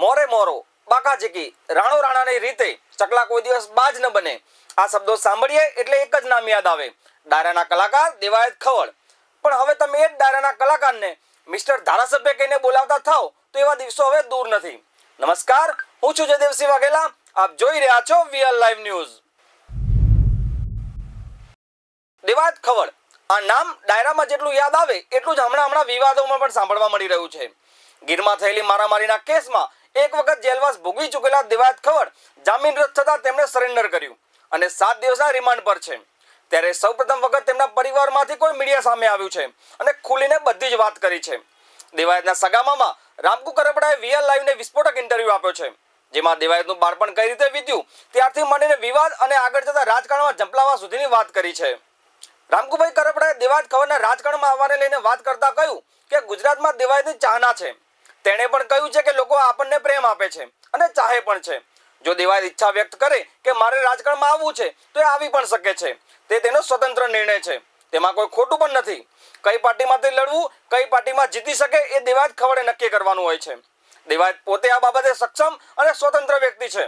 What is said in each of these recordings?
મોરે મોરો બાકાચીકી રાણો રાણાની રીતે ચકલા કોઈ દિવસ બાજ ન બને. આ શબ્દો સાંભળીએ એટલે એક જ નામ યાદ આવે. ડાયરાના કલાકાર દેવાયત ખવડ. પણ હવે તમે એ જ ડાયરાના કલાકારને મિસ્ટર ધારાસભ્ય કહીને બોલાવતા થાવ, તો એવા દિવસો હવે દૂર નથી. નમસ્કાર, હું છું જયદેવસિંહ વાઘેલા. આપ જોઈ રહ્યા છો VR live news. Devayat Khavad, આ નામ ડાયરામાં જેટલું યાદ આવે, એટલું જ હમણાં હમણાં વિવાદોમાં પણ સાંભળવા મળી રહ્યું છે. ગીરમાં થયેલી મારામારીના કેસમાં એક વખત જેલવાસ ભોગવી ચૂકેલા દેવાયત ખવડ જામીન રદ થતાં તેમણે સરેન્ડર કર્યું અને સાત દિવસના રિમાન્ડ પર છે. ત્યારે સૌપ્રથમ વખત તેમના પરિવારમાંથી કોઈ મીડિયા સામે આવ્યું છે અને ખુલીને બધી જ વાત કરી છે. દેવાયતના સગામામાં રામકુ કરપડાએ વીઆર લાઈવને વિસ્ફોટક ઇન્ટરવ્યુ આપ્યો છે. જેમાં દેવાયતનું બાળપણ કઈ રીતે વીત્યું ત્યારથી માંડીને વિવાદ અને આગળ જતા રાજકારણમાં ઝંપલાવા સુધીની વાત કરી છે. રામકુભાઈ કરપડાએ દેવાયત ખબરના રાજકારણમાં આવવાને લઈને વાત કરતા કહ્યું કે ગુજરાતમાં દેવાયતની ચાહના છે. તેણે પણ કહ્યું છે કે લોકો આપણને પ્રેમ આપે છે અને ચાહે પણ છે. જો દેવાયત ઈચ્છા વ્યક્ત કરે કે મારે રાજકારણમાં આવવું છે, તો એ આવી પણ શકે છે. તે તેનો સ્વતંત્ર નિર્ણય છે. તેમાં કોઈ ખોટું પણ નથી. કઈ પાર્ટીમાંથી લડવું, કઈ પાર્ટીમાં જીતી શકે એ દેવાયત ખવડે નક્કી કરવાનું હોય છે. દેવાયત પોતે આ બાબતે સક્ષમ અને સ્વતંત્ર વ્યક્તિ છે.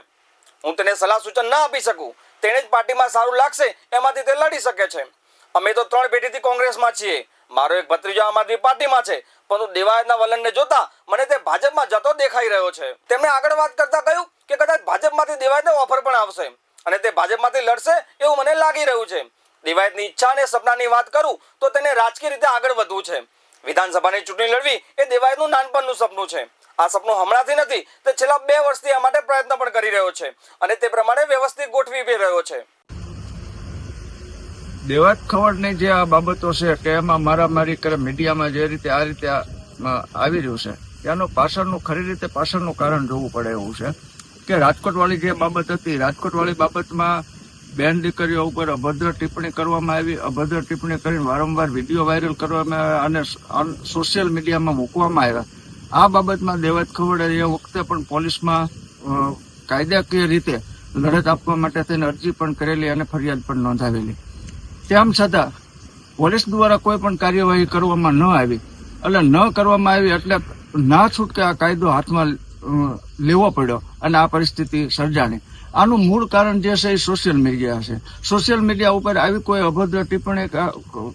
હું તેને સલાહ સૂચન ના આપી શકું. તેને જ પાર્ટીમાં સારું લાગશે એમાંથી તે લડી શકે છે. અમે તો ત્રણ પેઢીથી કોંગ્રેસમાં છીએ. મારો એક ભત્રીજો આમ આદમી પાર્ટીમાં છે. પરંતુ દેવાયતના વલણને જોતા મને તે ભાજપમાં જતો દેખાઈ રહ્યો છે. તેમણે આગળ વાત કરતા કહ્યું કે કદાચ ભાજપમાંથી દેવાયતને ઓફર પણ આવશે. અને તે ભાજપમાંથી લડશે એવું મને લાગી રહ્યું છે. દેવાયતની ઈચ્છા અને સપનાની વાત કરું તો તેને રાજકીય રીતે આગળ વધવું છે. વિધાનસભાની ચૂંટણી લડવી એ દેવાયતનું નાનપણનું સપનું છે. આ સપનું હમણાંથી નથી, તે છેલ્લા બે વર્ષથી આ માટે પ્રયત્ન પણ કરી રહ્યો છે. અને તે પ્રમાણે વ્યવસ્થિત ગોઠવી રહ્યો છે. દેવાત ખવડની જે આ બાબતો છે કે એમાં મારામારી કરે, મીડિયામાં જે રીતે આ રીતે આવી રહ્યું છે, ત્યાંનું પાછળનું, ખરી રીતે પાછળનું કારણ જોવું પડે એવું છે. કે રાજકોટવાળી જે બાબત હતી, રાજકોટવાળી બાબતમાં બેન દીકરીઓ ઉપર અભદ્ર ટિપ્પણી કરવામાં આવી, અભદ્ર ટિપ્પણી કરીને વારંવાર વીડિયો વાયરલ કરવામાં આવ્યા અને સોશિયલ મીડિયામાં મૂકવામાં આવ્યા. આ બાબતમાં દેવાત ખવડે એ વખતે પણ પોલીસમાં કાયદાકીય રીતે લડત આપવા માટે તેને અરજી પણ કરેલી અને ફરિયાદ પણ નોંધાવેલી. તેમ છતાં, પોલીસ દ્વારા કોઈ પણ કાર્યવાહી કરવામાં ન આવી. એટલે ન કરવામાં આવી એટલે ના છૂટકે આ કાયદો હાથમાં લેવો પડ્યો અને આ પરિસ્થિતિ સર્જાણી. આનું મૂળ કારણ જે છે એ સોશિયલ મીડિયા છે. સોશિયલ મીડિયા ઉપર આવી કોઈ અભદ્ર ટિપ્પણી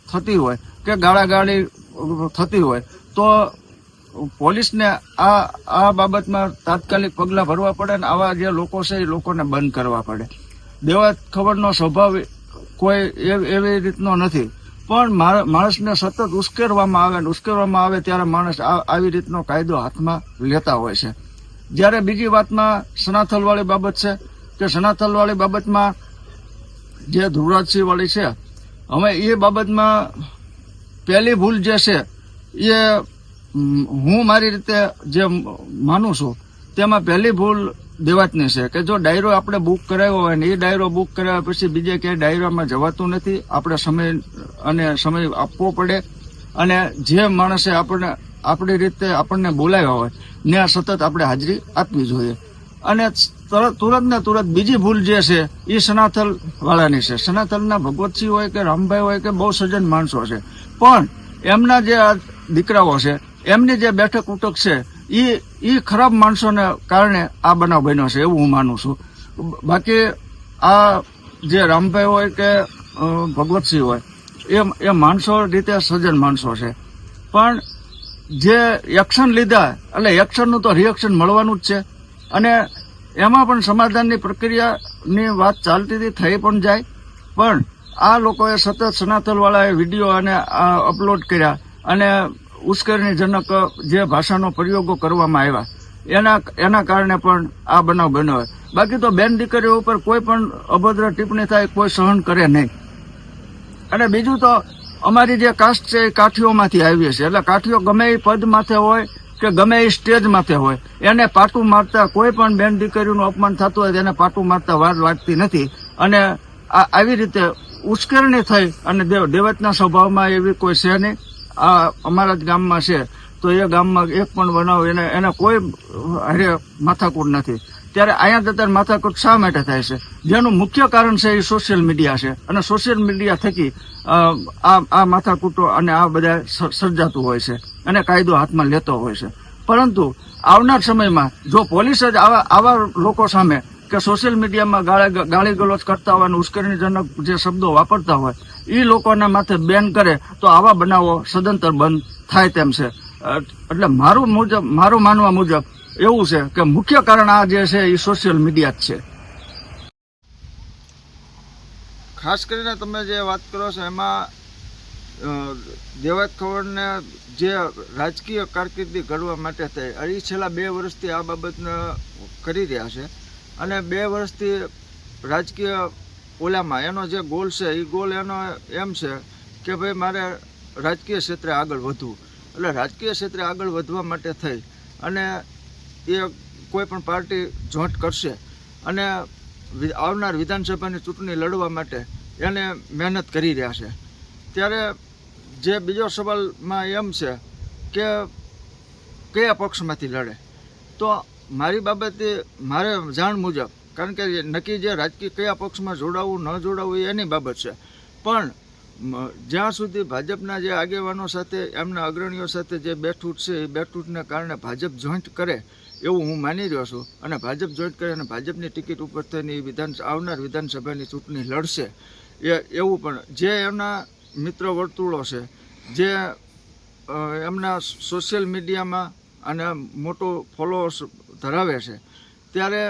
થતી હોય કે ગાળાગાળી થતી હોય, તો પોલીસને આ આ બાબતમાં તાત્કાલિક પગલાં ભરવા પડે અને આવા જે લોકો છે એ લોકોને બંધ કરવા પડે. દેવા ખબરનો સ્વભાવ કોઈ એવ- રીતનો નથી. પણ માણ- માણસને સતત ઉશ્કેરવામાં આવે ને ઉશ્કેરવામાં આવે ત્યારે માણસ આવી રીતનો કાયદો હાથમાં લેતા હોય છે. જ્યારે બીજી વાતમાં સનાથલવાળી બાબત છે, કે સનાથલવાળી બાબતમાં જે ધ્રુવરાજસિંહવાળી છે, હવે એ બાબતમાં પહેલી ભૂલ જે છે, એ હું મારી રીતે જે માનું છું, તેમાં પહેલી ભૂલ દેવાતની છે કે જો ડાયરો આપણે બુક કરાવ્યો હોય ને એ ડાયરો બુક કરાવ્યા પછી બીજે ક્યાંય ડાયરામાં જવાતું નથી. આપણે સમય અને સમય આપવો પડે અને જે માણસે આપણને, આપણી રીતે આપણને બોલાવ્યા હોય ને સતત આપણે હાજરી આપવી જોઈએ. અને તરત તુરંત ને તુરંત બીજી ભૂલ જે છે એ સનાથલ વાળાની છે. સનાથલના ભગવતસિંહ હોય કે રામભાઈ હોય કે બહુ સજ્જન માણસો છે. પણ એમના જે આ દીકરાઓ છે, એમની જે બેઠક ઉઠક છે એ એ ખરાબ માણસોને કારણે આ બનાવ બન્યો છે એવું હું માનું છું. બાકી આ જે રામભાઈ હોય કે ભગવતસિંહ હોય, એ એ માણસો રીતે સજ્જન માણસો છે. પણ જે એક્શન લીધા, એટલે એક્શનનું તો રિએક્શન મળવાનું જ છે. અને એમાં પણ સમાધાનની પ્રક્રિયાની વાત ચાલતી હતી, થઈ પણ જાય. પણ આ લોકોએ સતત સનાતનવાળાએ વીડિયો અને અપલોડ કર્યા અને ઉશ્કેરણીજનક જે ભાષાનો પ્રયોગો કરવામાં આવ્યા, એના એના કારણે પણ આ બનાવ બન્યો બાકી તો બેન દીકરીઓ ઉપર કોઈ પણ અભદ્ર ટિપ્પણી થાય, કોઈ સહન કરે નહીં. અને બીજું તો અમારી જે કાસ્ટ છે એ કાઠીઓમાંથી આવીએ છીએ. એટલે કાઠીઓ ગમે એ પદ માથે હોય કે ગમે એ સ્ટેજ માથે હોય, એને પાટું મારતા કોઈ પણ બેન દીકરીનું અપમાન થતું હોય તેને પાટું મારતા વાર લાગતી નથી. અને આ, આવી રીતે ઉશ્કેરણી થઈ અને દેવ, દેવતના સ્વભાવમાં એવી કોઈ છે નહીં. આ અમારા જ ગામમાં છે, તો એ ગામમાં એક પણ બનાવ એને એને કોઈ હારે માથાકૂટ નથી. ત્યારે અહીંયા જતા માથાકૂટ શા માટે થાય છે? જેનું મુખ્ય કારણ છે એ સોશિયલ મીડિયા છે. અને સોશિયલ મીડિયા થકી આ આ માથાકૂટો અને આ બધા સર્જાતું હોય છે. અને કાયદો હાથમાં લેતો હોય છે. પરંતુ આવનાર સમયમાં જો પોલીસ જ આવા આવા લોકો સામે કે સોશિયલ મીડિયામાં ગાળી ગાળી ગલોચ કરતા હોય અને ઉશ્કેરણીજનક જે શબ્દો વાપરતા હોય એ લોકોના માથે બેન કરે તો આવા બનાવો સદંતર બંધ થાય તેમ છે. એટલે મારું મુજબ, મારું માનવા મુજબ એવું છે કે મુખ્ય કારણ આ જે છે એ સોશિયલ મીડિયા જ છે. ખાસ કરીને તમે જે વાત કરો છો એમાં દેવાત ખવડને જે રાજકીય કારકિર્દી ઘડવા માટે થઈ એ છેલ્લા બે વર્ષથી આ બાબતને કરી રહ્યા છે. અને બે વર્ષથી રાજકીય ઓલામાં એનો જે ગોલ છે એ ગોલ એનો એમ છે કે ભાઈ મારે રાજકીય ક્ષેત્રે આગળ વધવું. એટલે રાજકીય ક્ષેત્રે આગળ વધવા માટે થઈ અને એ કોઈ પણ પાર્ટી જોઈન્ટ કરશે અને આવનાર વિધાનસભાની ચૂંટણી લડવા માટે એને મહેનત કરી રહ્યા છે. ત્યારે જે બીજો સવાલમાં એમ છે કે કયા પક્ષમાંથી લડે? તો મારી બાબતે મારે જાણ મુજબ, કારણ કે નક્કી જે રાજકીય કયા પક્ષમાં જોડાવવું ન જોડાવવું એની બાબત છે. પણ જ્યાં સુધી ભાજપના જે આગેવાનો સાથે, એમના અગ્રણીઓ સાથે જે બેઠૂટ છે, એ બેઠૂટને કારણે ભાજપ જોઈન્ટ કરે એવું હું માની રહ્યો છું. અને ભાજપ જોઈન્ટ કરે અને ભાજપની ટિકિટ ઉપર થઈને એ વિધાન, આવનાર વિધાનસભાની ચૂંટણી લડશે. એ, એવું પણ, જે એમના મિત્ર વર્તુળો છે, જે એમના સોશિયલ મીડિયામાં અને મોટો ફોલોઅર્સ ધરાવે છે. ત્યારે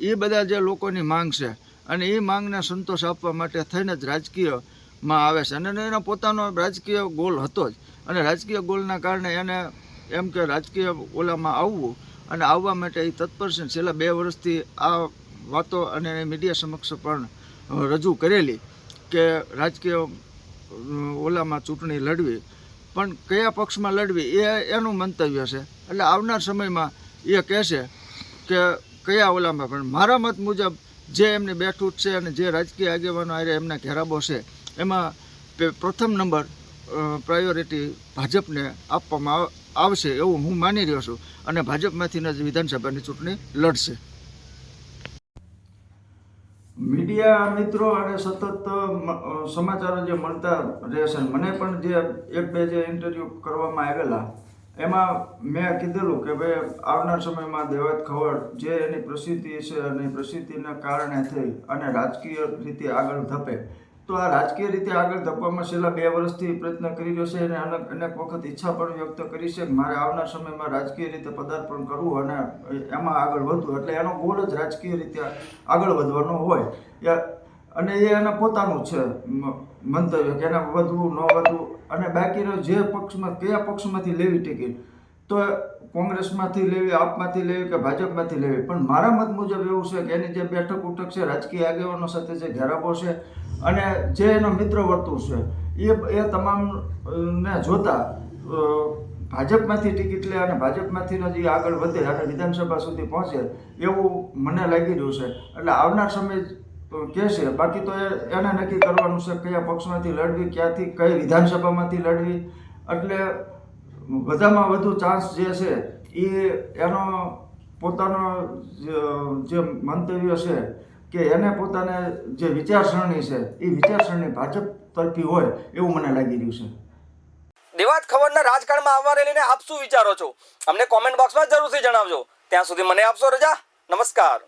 એ બધા જે લોકોની માંગ છે અને એ માંગને સંતોષ આપવા માટે થઈને જ રાજકીયમાં આવે છે. અને એનો પોતાનો રાજકીય ગોલ હતો જ. અને રાજકીય ગોલના કારણે એને એમ કે રાજકીય ઓલામાં આવવું અને આવવા માટે એ તત્પર છે. છેલ્લા બે વર્ષથી આ વાતો અને મીડિયા સમક્ષ પણ રજૂ કરેલી કે રાજકીય ઓલામાં ચૂંટણી લડવી પણ કયા પક્ષમાં લડવી એ એનું મંતવ્ય છે. એટલે આવનાર સમયમાં એ કહેશે કે કયા ઓલામાં, પણ મારા મત મુજબ જે એમની બેઠું છે અને જે રાજકીય આગેવાનો આરે એમના ઘેરાબો છે, એમાં પ્રથમ નંબર પ્રાયોરિટી ભાજપને આપવામાં આવ- આવશે એવું હું માની રહ્યો છું. અને ભાજપમાંથી જ વિધાનસભાની ચૂંટણી લડશે. મીડિયા મિત્રો અને સતત સમાચારો જે મળતા રહેશે. મને પણ જે એક બે જે ઇન્ટરવ્યૂ કરવામાં આવેલા, એમાં મેં કીધેલું કે ભાઈ, આવનાર સમયમાં દેવાત ખવડ જે એની પ્રસિદ્ધિ છે અને પ્રસિદ્ધિના કારણે થઈ અને રાજકીય રીતે આગળ ધપે. તો આ રાજકીય રીતે આગળ ધપવામાં છેલ્લા બે વર્ષથી પ્રયત્ન કરી રહ્યો છે અને અનેક વખત ઈચ્છા પણ વ્યક્ત કરી છે કે મારે આવનાર સમયમાં રાજકીય રીતે પદાર્પણ કરવું અને એમાં આગળ વધવું. એટલે એનો ગોલ જ રાજકીય રીતે આગળ વધવાનો હોય. અને એ એના પોતાનું છે મંતવ્ય કે એને વધવું, ન વધવું અને બાકીનો જે પક્ષમાં કયા પક્ષમાંથી લેવી ટિકિટ તો કોંગ્રેસમાંથી લેવી, આપમાંથી લેવી કે ભાજપમાંથી લેવી? પણ મારા મત મુજબ એવું છે કે એની જે બેઠક ઉઠક છે, રાજકીય આગેવાનો સાથે જે ઘેરાબો છે અને જે એનો મિત્ર વર્તુળ છે, એ એ તમામ ને જોતા ભાજપમાંથી ટિકિટ લે અને ભાજપમાંથી જ આગળ વધે અને વિધાનસભા સુધી પહોંચે એવું મને લાગી રહ્યું છે. એટલે આવનાર સમય કહેશે બાકી તો એને નક્કી કરવાનું છે કયા પક્ષમાંથી લડવી, ક્યાંથી, કઈ વિધાનસભામાંથી લડવી? એટલે બધામાં વધુ ચાન્સ જે છે, એ એનો પોતાનો જ- મંતવ્ય છે કે એને પોતાને જે વિચારસરણી છે, એ વિચારસરણી ભાજપ તરફી હોય એવું મને લાગી રહ્યું છે. દેવાત ખબરના રાજકારણમાં આવવાને લઈને આપ શું વિચારો છો? અમને કોમેન્ટ બોક્સમાં જરૂરથી જણાવજો. ત્યાં સુધી મને આપશો રજા. નમસ્કાર.